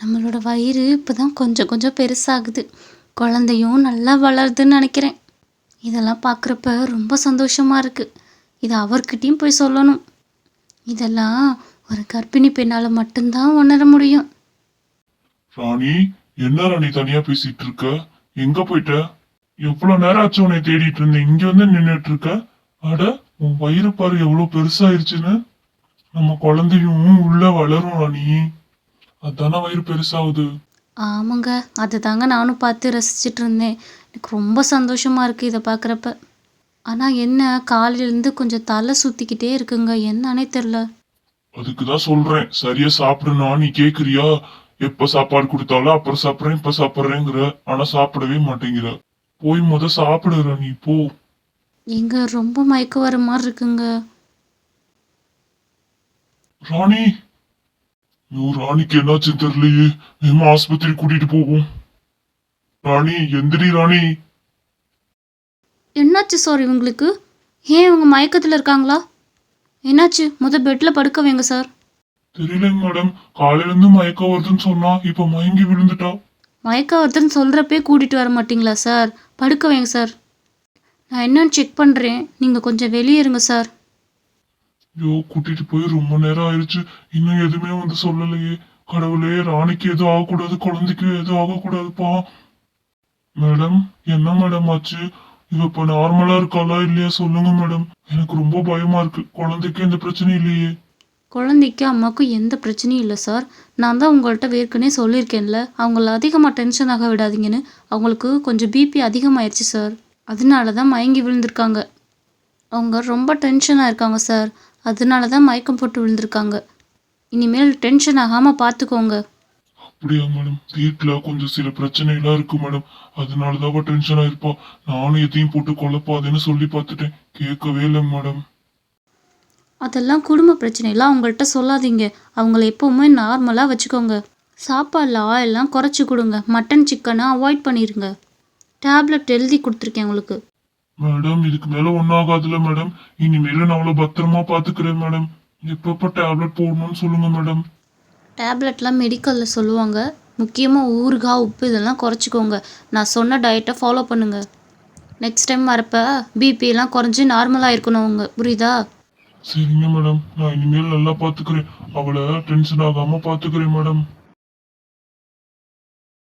நம்மளோட வயிறு இப்போ தான் கொஞ்சம் கொஞ்சம் பெருசாகுது. குழந்தையும் நல்லா வளருதுன்னு நினைக்கிறேன். இதெல்லாம் பார்க்குறப்ப ரொம்ப சந்தோஷமாக இருக்குது இதை அவர்கிட்டயும் போய் சொல்லணும். இதெல்லாம் ஒரு கர்ப்பிணி பெண்ணால் மட்டும்தான் உணர முடியும். ராணி என்ன ராணி தனியா பேசிட்டு இருக்க? எங்க போயிட்ட? எவ்வளவு நேரம் ஆச்சு உன்னை தேடிட்டு இருந்தேன். இங்க வந்து நின்னுட்டு இருக்க? அட உன் வயிறு பாரு எவ்வளவு பெருசாயிருச்சுன்னு. நம்ம குழந்தையும் உள்ள வளரும் ராணி. அதானே வயிறு பெருசாகுது. ஆமாங்க அதை தாங்க நானும் பார்த்து ரசிச்சிட்டு இருந்தேன். எனக்கு ரொம்ப சந்தோஷமாக இருக்குது இதை பார்க்குறப்ப. ஆனால் என்ன காலையிலேருந்து கொஞ்சம் தலை சுற்றிக்கிட்டே இருக்குங்க. என்னன்னே தெரில அதுக்குதான் சொல்றேன் சரியா சாப்பிடுனா நீ கேக்குறியா? எப்ப சாப்பாடு கொடுத்தாலும் அப்புறம் சாப்பிடுறேன் இப்ப சாப்பிடுறேங்கிற. ஆனா சாப்பிடவே மாட்டேங்கிற. போய் முத சாப்பிடு ராணி போ. எங்க ரொம்ப மயக்கம் வர மாதிரி இருக்குங்க. ராணி! ஐயோ ராணிக்கு என்னாச்சுன்னு தெரியலையே. வேமா ஆஸ்பத்திரி கூட்டிட்டு போவோம்? ராணி எந்திரி ராணி. என்னாச்சு சார் இவங்களுக்கு? ஏன் இவங்க மயக்கத்தில் இருக்காங்களா? என்னாச்சு? முத பெட்டில் படுக்க வைங்க சார். தெரியலங்க மேடம். காலையில இருந்து மயக்கம் வருதுன்னு சொன்னா இப்ப மயங்கி விழுந்துட்டா. மயக்கம் வருதுன்னு சொல்கிறப்பே கூட்டிகிட்டு வர மாட்டீங்களா சார்? படுக்க வைங்க சார். நான் என்னன்னு செக் பண்ணுறேன் நீங்கள் கொஞ்சம் வெளியே இருங்க சார். ஐயோ கூட்டிட்டு போய் ரொம்ப நேரம் ஆயிடுச்சு இன்னும் எதுவுமே வந்து சொல்லலையே. கடவுளே ராணிக்கு எதுவும் ஆகக்கூடாது குழந்தைக்கு எதுவும் ஆகக்கூடாதுப்பா. மேடம் என்ன மேடம் ஆச்சு? இவ இப்ப நார்மலா இருக்காளா இல்லையா? சொல்லுங்க மேடம். எனக்கு ரொம்ப பயமா இருக்கு. குழந்தைக்கு எந்த பிரச்சனையும் இல்லையே. குழந்தைக்கு அம்மாவுக்கும் எந்த பிரச்சனையும் இல்லை சார் நான் தான் உங்கள்கிட்ட வேர்க்கனே சொல்லியிருக்கேன்ல. அவங்கள அதிகமாக டென்ஷன் ஆக விடாதீங்கன்னு. அவங்களுக்கு கொஞ்சம் பிபி அதிகமாயிருச்சு சார் அதனால தான் மயங்கி விழுந்திருக்காங்க. அவங்க ரொம்ப டென்ஷனாக இருக்காங்க சார் அதனால தான் மயக்கம் போட்டு விழுந்திருக்காங்க. இனிமேல் டென்ஷன் ஆகாமல் பார்த்துக்கோங்க அப்படியா மேடம் வீட்டுல கொஞ்சம் சில பிரச்சனை எல்லாம் இருக்கு மேடம் அதனாலதான் அவ டென்ஷன் ஆயிருப்பா. நானும் எதையும் போட்டு குழப்பாதேன்னு சொல்லி பார்த்துட்டேன் கேட்கவே இல்லை மேடம் அதெல்லாம் குடும்ப பிரச்சனைலாம் அவங்கள்ட்ட சொல்லாதீங்க. அவங்கள எப்போவுமே நார்மலாக வச்சுக்கோங்க. சாப்பாடில் ஆயிலெலாம் குறைச்சி கொடுங்க. மட்டன் சிக்கனை அவாய்ட் பண்ணிடுங்க டேப்லெட் எழுதி கொடுத்துருக்கேன் உங்களுக்கு. மேடம் இதுக்கு மேல ஒன்னும் ஆகாதுல மேடம். இனிமேல நான் அவ்வளவு பத்திரமா பாத்துக்கிறேன் மேடம். எப்பப்ப டேப்லெட் போடணும்னு சொல்லுங்க மேடம். டேப்லெட்லாம் மெடிக்கலில் சொல்லுவாங்க. முக்கியமாக ஊறுகாய் உப்பு இதெல்லாம் குறைச்சிக்கோங்க. நான் சொன்ன டயட்டை ஃபாலோ பண்ணுங்கள் நெக்ஸ்ட் டைம் வரப்போ பிபிலாம் குறைஞ்சி நார்மலாக இருக்கணும் அவங்க. புரியுதா? சரிங்க மேடம். நான் இனிமேல் நல்லா பாத்துக்கிறேன் அவளை டென்ஷன் ஆகாம பாத்துக்கிறேன் மேடம்.